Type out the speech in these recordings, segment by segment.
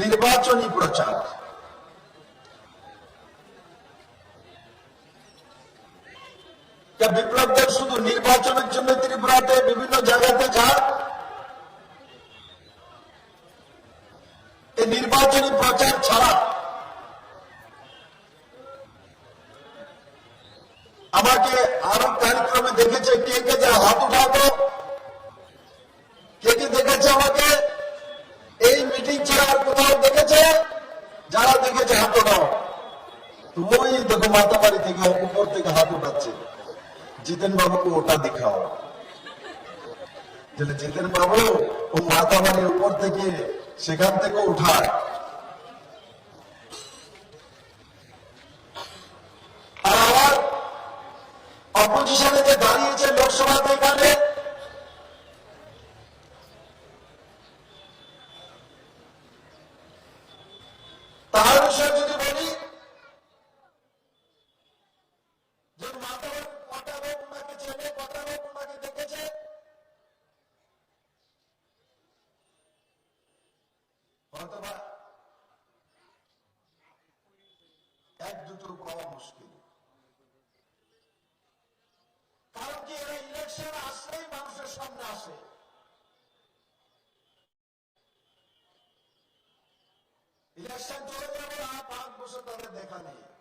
নির্বাচনী প্রচার। বিপ্লবদের শুধু নির্বাচনের জন্য ত্রিপুরাতে বিভিন্ন জায়গাতে যান? এই নির্বাচনী প্রচার ছাড়া আমাকে আরও কার্যক্রমে দেখেছে কে কে যে হাত উঠাতো। কে কে দেখেছে আমাকে? দেখেছে যারা দেখেছে হাত উঠাও তুমি দেখো মাতাবাড়ি থেকে উপর থেকে হাত উঠাচ্ছে। জিতেন বাবুকে ওটা দেখাও। জিতেন বাবু ও মাতাবাড়ির উপর থেকে সেখান থেকে উঠায় আর আমার অপোজিশনে যে দাঁড়িয়েছে লোকসভাতে এখানে তার বিষয়ে যদি বলি যে মাতার কটা লোক ওনাকে চেনে কটা লোক ওনাকে দেখেছে হয়তোবা এক দুটো পাওয়া মুশকিল। কারণ কি এরা ইলেকশন আসলেই মানুষের সামনে আসে। ইলেকশন চলে যাবে আর পাঁচ বছর তাদের দেখা নেই।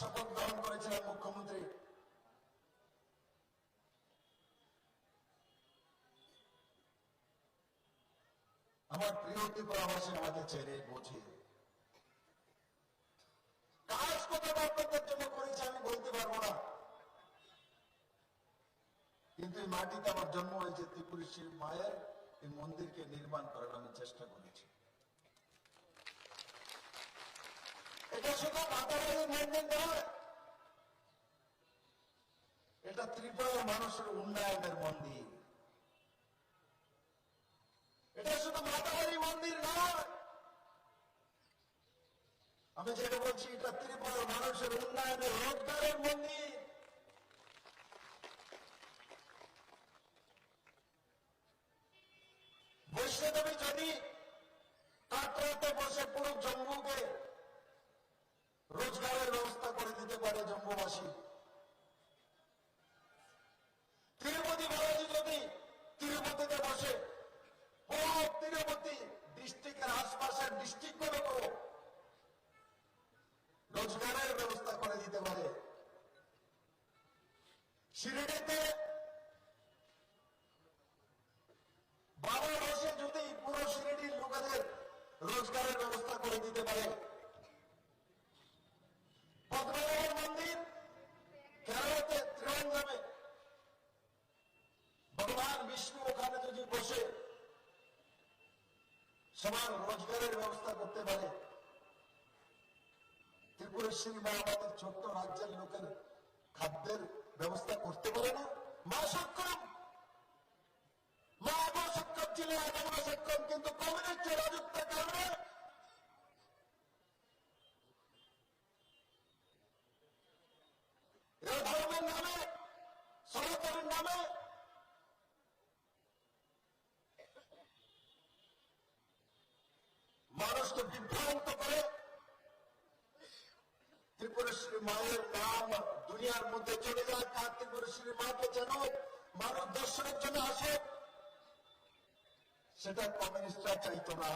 শপথ গ্রহণ মুখ্যমন্ত্রী। আমার প্রিয় কাজ কত আপনাদের জন্য করেছে, আমি বলতে পারব না। কিন্তু এই মাটিতে আমার জন্ম হয়েছে ত্রিপুরেশ্বরী মায়ের এই মন্দিরকে নির্মাণ করার আমি চেষ্টা করেছি। এটা শুধু মাতাবাড়ির মন্দির নয় এটা ত্রিপুরার মানুষের উন্নয়নের মন্দির এটা শুধু মাতাবাড়ি মন্দির নয় আমি যেটা বলছি এটা ত্রিপুরার মানুষের উন্নয়নের রোজগারের মন্দির বৈষ্ণদেবী যদি কাটরাতে বসে পুরো জম্মুকে রোজগারের ব্যবস্থা করে দিতে পারে। শিরিডিতে বাবা বসে যদি পুরো শিরিডির লোকেদের রোজগারের ব্যবস্থা করে দিতে পারে। বসে সমান রোজগারের ব্যবস্থা করতে পারে। ত্রিপুরেশ্বরী মা আমাদের ছোট্ট রাজ্যের লোকের খাদ্যের ব্যবস্থা করতে পারে না। মা সক্ষম। মা আবার সক্ষম ছিল এখনও সক্ষম, কিন্তু কমিউনিস্টের রাজত্বের কারণে মানুষকে বিভ্রান্ত করে। মায়ের নাম দুনিয়ার মধ্যে চলে যায়, কার্তিক ঋষির মাকে যেন দর্শনের জন্য আসে। সেটা কমিউনিস্টরা চাইতো না।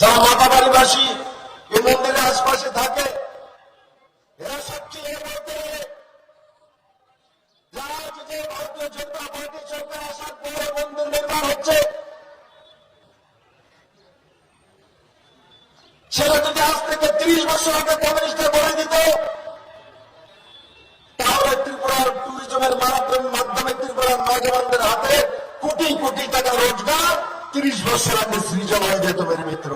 যা মাতাবাড়িবাসী এই মন্দিরের আশপাশে থাকে সেটা যদি আজ থেকে তিরিশ বছর আগে কমিউনিস্টরা বলে দিত, তাহলে ত্রিপুরার ট্যুরিজমের মাধ্যমে ত্রিপুরার নজওয়ানদের হাতে কোটি কোটি টাকা রোজগার তিরিশ বছর আগে সৃজন হয়ে যেত, মেরে মিত্র।